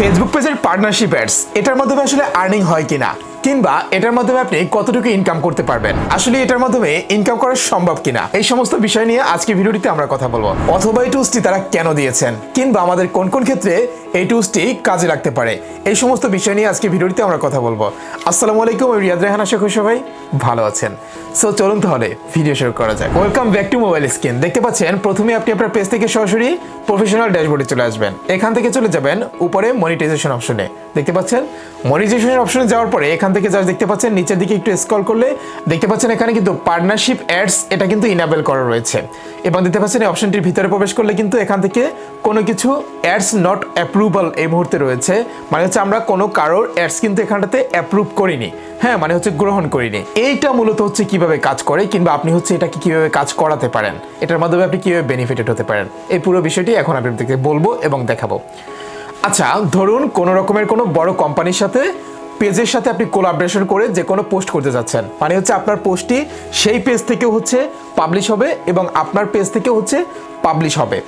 Facebook পেজের partnership ads এটার মাধ্যমে আসলে আর্নিং হয় কিনা? কিংবা এটার মাধ্যমে আপনি কতটুকু ইনকাম করতে পারবেন? আসলে এটার মাধ্যমে ইনকাম করা সম্ভব কিনা? এই সমস্ত বিষয় নিয়ে আজকে ভিডিওটিতে আমরা কথা বলব। অথবা এই টুলসটি তারা কেন দিয়েছেন? কিংবা আমাদের কোন কোন ক্ষেত্রে এই টুলসটি কাজে লাগতে পারে? এই সমস্ত বিষয় নিয়ে আজকে ভিডিওটিতে আমরা কথা বলব। আসসালামু আলাইকুম রিয়াদ রেহান, আশা করি সবাই ভালো আছেন। সো চলুন তাহলে ভিডিও শুরু করা যাক। Welcome back to mobile screen দেখতে পাচ্ছেন, প্রথমে আপনি আপনার পেজ থেকে সরাসরি প্রফেশনাল ড্যাশবোর্ডে চলে আসবেন। এখান থেকে চলে যাবেন উপরে মনিটাইজেশন অপশনে দেখতে পাচ্ছেন মনিটাইজেশন অপশনে যাওয়ার পরে এখান থেকে যা দেখতে পাচ্ছেন, নিচের দিকে একটু স্ক্রল করলে দেখতে পাচ্ছেন এখানে কিন্তু পার্টনারশিপ অ্যাডস এটা কিন্তু ইনাবেল করা রয়েছে। এবং দেখতে পাচ্ছেন, এই অপশনটির ভিতরে প্রবেশ করলে কিন্তু এখান থেকে কোনো কিছু অ্যাডস নট অ্যাপ্রুভাল এই মুহূর্তে রয়েছে। মানে হচ্ছে আমরা কোনো কারোর অ্যাডস কিন্তু এখানটাতে অ্যাপ্রুভ করিনি। হ্যাঁ মানে হচ্ছে গ্রহণ করিনি। এইটা মূলত হচ্ছে কীভাবে কাজ করে কিংবা আপনি হচ্ছে এটাকে কীভাবে কাজ করাতে পারেন। এটার মাধ্যমে আপনি কীভাবে বেনিফিটেড হতে পারেন। এই পুরো বিষয়টি এখন আপনাদেরকে বলব এবং দেখাবো। আচ্ছা ধরুন কোনো রকমের কোনো বড় কোম্পানির সাথে পেজের সাথে আপনি কোলাবরেশন করে যে কোনো পোস্ট করতে যাচ্ছেন। মানে হচ্ছে আপনার পোস্টটি সেই পেজ থেকে হচ্ছে পাবলিশ হবে এবং আপনার পেজ থেকে হচ্ছে পাবলিশ হবে।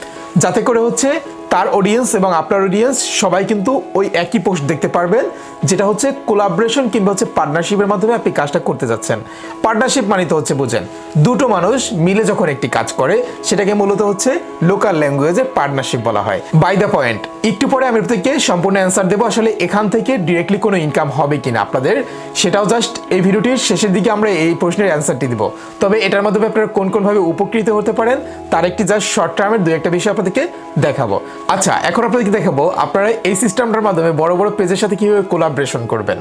যাতে করে হচ্ছে তার অডিয়েন্স এবং আপনার অডিয়েন্স সবাই কিন্তু ওই একই পোস্ট দেখতে পারবেন, যেটা হচ্ছে কোলাবরেশন কিংবা হচ্ছে পার্টনারশিপের মাধ্যমে আপনি কাজটা করতে যাচ্ছেন। পার্টনারশিপ মানে তো হচ্ছে বুঝেন, দুটো মানুষ মিলে যখন একটি কাজ করে, সেটাকে মূলত হচ্ছে লোকাল ল্যাঙ্গুয়েজে পার্টনারশিপ বলা হয়। বাই দ্য পয়েন্ট একটু পরে আমি আপনাদেরকে সম্পূর্ণ অ্যান্সার দেবো, আসলে এখান থেকে ডিরেক্টলি কোনো ইনকাম হবে কিনা আপনাদের, সেটাও জাস্ট এই ভিডিওটির শেষের দিকে আমরা এই প্রশ্নের অ্যান্সারটি দিব। তবে এটার মাধ্যমে আপনারা কোন কোনভাবে উপকৃত হতে পারেন, তার একটি জাস্ট শর্ট টার্মের দু একটা বিষয় আপনাদেরকে দেখাবো। আচ্ছা এখন আপনাদেরকে দেখাবো আপনারা এই সিস্টেমটার মাধ্যমে বড় বড় পেজের সাথে কীভাবে কোলাবরেশন করবেন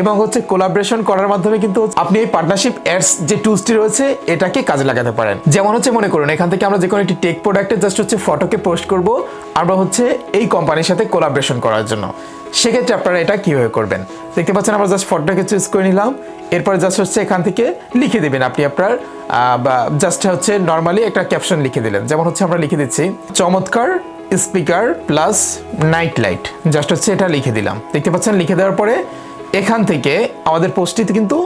এবং হচ্ছে কোলাবরেশন করার মাধ্যমে কিন্তু আপনি এই পার্টনারশিপ অ্যাডস যে টুলসটি রয়েছে, এটাকে কাজে লাগাতে পারেন। যেমন হচ্ছে মনে করুন, এখান থেকে আমরা যে কোনো একটি টেক প্রোডাক্টের জাস্ট হচ্ছে ফটোকে পোস্ট করব, আমরা হচ্ছে এই কোম্পানির সাথে কোলাবরেশন করার জন্য। সেক্ষেত্রে আপনারা এটা কীভাবে করবেন? দেখতে পাচ্ছেন, আমরা জাস্ট ফটোটাকে চুজ করে নিলাম। এরপরে জাস্ট হচ্ছে এখান থেকে লিখে দেবেন আপনি আপনার বা জাস্ট হচ্ছে নর্মালি একটা ক্যাপশন লিখে দিলেন। যেমন হচ্ছে আমরা লিখে দিচ্ছি, চমৎকার speaker plus night light just হচ্ছে এটা লিখে দিলাম। দেখতে পাচ্ছেন, লিখে দেওয়ার পরে এখান থেকে আমাদের পোস্টটিতে কিন্তু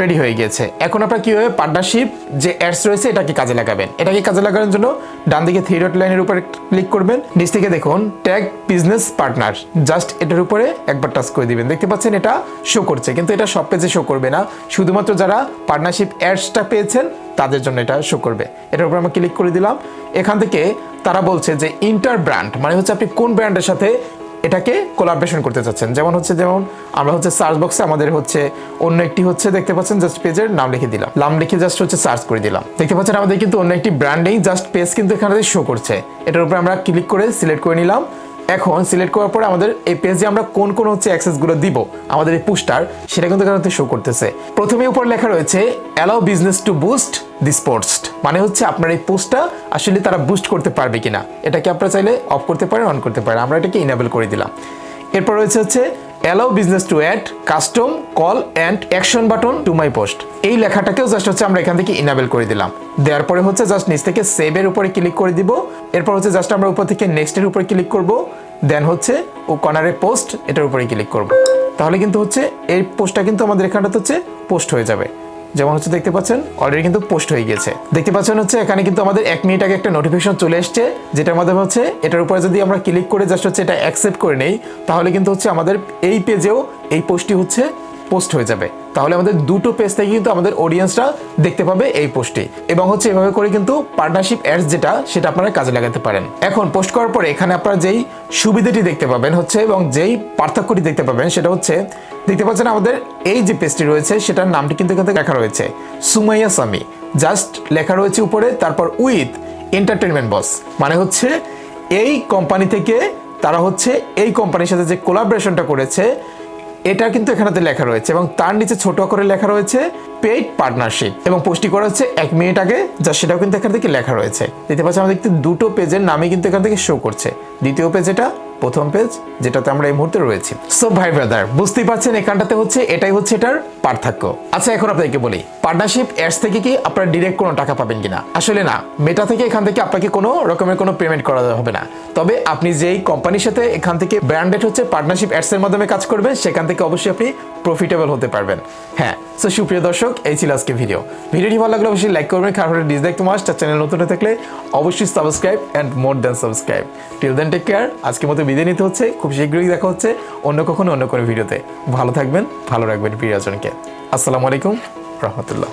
রেডি হয়ে গেছে। এখন আপনারা কীভাবে পার্টনারশিপ যে অ্যাডস রয়েছে, এটাকে কাজে লাগাবেন? এটাকে কাজে লাগানোর জন্য ডান দিকে থ্রি ডট লাইনের উপরে ক্লিক করবেন। নিচ থেকে দেখুন ট্যাগ বিজনেস পার্টনার জাস্ট এটার উপরে একবার টাচ করে দিবেন। দেখতে পাচ্ছেন এটা শো করছে, কিন্তু এটা সব পেজে শো করবে না। শুধুমাত্র যারা পার্টনারশিপ অ্যাডসটা পেয়েছেন, তাদের জন্য এটা শো করবে। এটার উপর আমরা ক্লিক করে দিলাম। এখান থেকে তারা বলছে যে ইন্টার ব্র্যান্ড মানে হচ্ছে আপনি কোন ব্র্যান্ডের সাথে এটাকে কোলাবরেশন করতে চাচ্ছেন। যেমন হচ্ছে, যেমন আমরা হচ্ছে সার্চ বক্সে আমাদের হচ্ছে অন্য একটি হচ্ছে দেখতে পাচ্ছেন জাস্ট পেজের নাম লিখে দিলাম। নাম লিখে জাস্ট হচ্ছে সার্চ করে দিলাম। দেখতে পাচ্ছেন আমাদের কিন্তু অন্য একটি ব্র্যান্ডেই জাস্ট পেজ কিন্তু এখানে শো করছে। এটার উপরে আমরা ক্লিক করে সিলেক্ট করে নিলাম। এখন সিলেক্ট করার পরে আমাদের এই পেজে আমরা কোন কোন হচ্ছে অ্যাক্সেসগুলো দিব, আমাদের এই পোস্টার সেটা কিন্তু এখানে শো করতেছে। প্রথমে উপর লেখা রয়েছে allow business to boost this post মানে হচ্ছে আপনার এই পোস্টটা আসলে তারা বুস্ট করতে পারবে কিনা। এটাকে আপনারা চাইলে অফ করতে পারেন অন করতে পারেন। আমরা এটাকে ইনেবল করে দিলাম। এরপর রয়েছে হচ্ছে allow business to add custom call and action button to my post এই লেখাটাকেও জাস্ট হচ্ছে আমরা এখান থেকে ইনাবেল করে দিলাম। দেওয়ার পরে হচ্ছে জাস্ট নিচ থেকে সেভের উপরে ক্লিক করে দিব। এরপর হচ্ছে জাস্ট আমরা উপর থেকে নেক্সট এর উপরে ক্লিক করব। দেন হচ্ছে ও কর্নারে পোস্ট এটার উপরে ক্লিক করব। তাহলে কিন্তু হচ্ছে এই পোস্টটা কিন্তু আমাদের এখানটাতে হচ্ছে পোস্ট হয়ে যাবে। যেমন হচ্ছে দেখতে পাচ্ছেন অলরেডি কিন্তু পোস্ট হয়ে গেছে দেখতে পাচ্ছেন হচ্ছে এখানে কিন্তু আমাদের এক মিনিট আগে একটা নোটিফিকেশন চলে এসছে, যেটার মাধ্যমে হচ্ছে এটার উপরে যদি আমরা ক্লিক করে জাস্ট হচ্ছে এটা অ্যাকসেপ্ট করে নেই, তাহলে কিন্তু হচ্ছে আমাদের এই পেজেও এই পোস্টটি হচ্ছে পোস্ট হয়ে যাবে। তাহলে আমাদের দুটো পেজ থেকে কিন্তু আমাদের অডিয়েন্সরা দেখতে পাবে এই পোস্টে এবং হচ্ছে এভাবে করে কিন্তু পার্টনারশিপ অ্যাডস যেটা, সেটা আপনারা কাজে লাগাতে পারেন। এখন পোস্ট করার পরে এখানে আপনারা যেই সুবিধাটি দেখতে পাবেন হচ্ছে, এবং যেই পার্থক্যটি দেখতে পাবেন, সেটা হচ্ছে, দেখতে পাচ্ছেন আমাদের এই যে পেজটি রয়েছে, সেটার নামটি কিন্তু এখানে লেখা রয়েছে, সুমাইয়া সামি জাস্ট লেখা রয়েছে উপরে, তারপর উইথ এন্টারটেনমেন্ট বস মানে হচ্ছে, এই কোম্পানি থেকে তারা হচ্ছে, এই কোম্পানির সাথে যে কোলাবরেশনটা করেছে এটা কিন্তু এখানেতে লেখা রয়েছে এবং তার নিচে ছোট করে লেখা রয়েছে পেইড পার্টনারশিপ এবং পোস্টটি করা হচ্ছে এক মিনিট আগে, যা সেটাও কিন্তু এখান থেকে লেখা রয়েছে। দেখতে পাচ্ছি আমাদের দুটো পেজের নামই কিন্তু এখান থেকে শো করছে। দ্বিতীয় পেজ এটা প্রথম পেজ যেটাতে আমরা এই মুহূর্তে রয়েছি। সো ভাই ব্রাদার বুঝতেই পারছেন এখানটাতে হচ্ছে, এটাই হচ্ছে এটার পার্থক্য। আচ্ছা এখন আপনাকে বলি পার্টনারশিপ অ্যাডস থেকে কি আপনারা ডিরেক্ট কোনো টাকা পাবেন কিনা? আসলে না মেটা থেকে এখান থেকে আপনাকে কোনো রকমের কোনো পেমেন্ট করা হবে না। তবে আপনি যেই কোম্পানির সাথে এখান থেকে ব্র্যান্ডেড হচ্ছে পার্টনারশিপ অ্যাডস এর মাধ্যমে কাজ করবেন, সেখান থেকে অবশ্যই আপনি প্রফিটেবল হতে পারবেন। হ্যাঁ সো সুপ্রিয় দর্শক, এই ছিল আজকে ভিডিও ভিডিওটি ভালো লাগলে অবশ্যই লাইক করবেন খারাপ হলে ডিসলাইক তোমার চ্যানেল নতুন হয়ে থাকলে অবশ্যই subscribe and more than subscribe till then take care আজকের মতো বিদায় নিতে হচ্ছে। খুব শীঘ্রই দেখা হচ্ছে অন্য কখনো অন্য কোনো ভিডিওতে। ভালো থাকবেন, ভালো রাখবেন প্রিয়জনকে। আসসালামু আলাইকুম, রহমতুল্লাহ।